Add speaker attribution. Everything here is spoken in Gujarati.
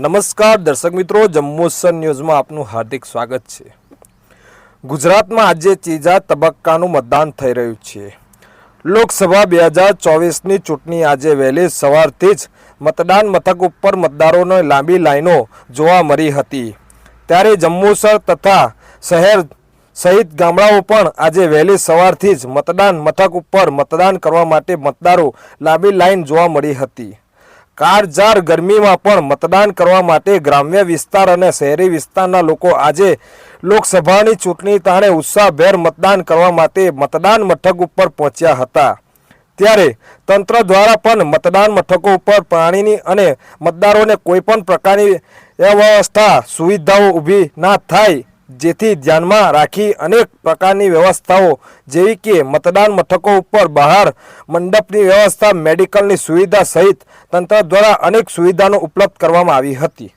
Speaker 1: નમસ્કાર, દર્શક મિત્રો જમ્મુસર ન્યૂઝમાં આપનું હાર્દિક સ્વાગત છે. ગુજરાતમાં આજે ત્રીજા તબક્કાનું મતદાન થઈ રહ્યું છે. લોકસભા બે હજાર ચોવીસની ચૂંટણી આજે વહેલી સવારથી જ મતદાન મથક ઉપર મતદારોની લાંબી લાઈનો જોવા મળી હતી. ત્યારે જમ્મુસર તથા શહેર સહિત ગામડાઓ પણ આજે વહેલી સવારથી જ મતદાન મથક ઉપર મતદાન કરવા માટે મતદારો લાંબી લાઈન જોવા મળી હતી. કાળઝાળ ગરમીમાં પણ મતદાન કરવા માટે ગ્રામ્ય વિસ્તાર અને શહેરી વિસ્તારના લોકો આજે લોકસભાની ચૂંટણી તાણે ઉત્સાહભેર મતદાન કરવા માટે મતદાન મથક ઉપર પહોંચ્યા હતા. ત્યારે તંત્ર દ્વારા પણ મતદાન મથકો ઉપર પાણીની અને મતદારોને કોઈ પણ પ્રકારની અવ્યવસ્થા, સુવિધાઓ ઊભી ના થાય જેથી ધ્યાનમાં રાખી અનેક પ્રકારની વ્યવસ્થાઓ, જેવી કે મતદાન મથકો ઉપર બહાર, મંડપની વ્યવસ્થા, મેડિકલની સુવિધા સહિત તંત્ર દ્વારા અનેક સુવિધાનો ઉપલબ્ધ કરવામાં આવી હતી.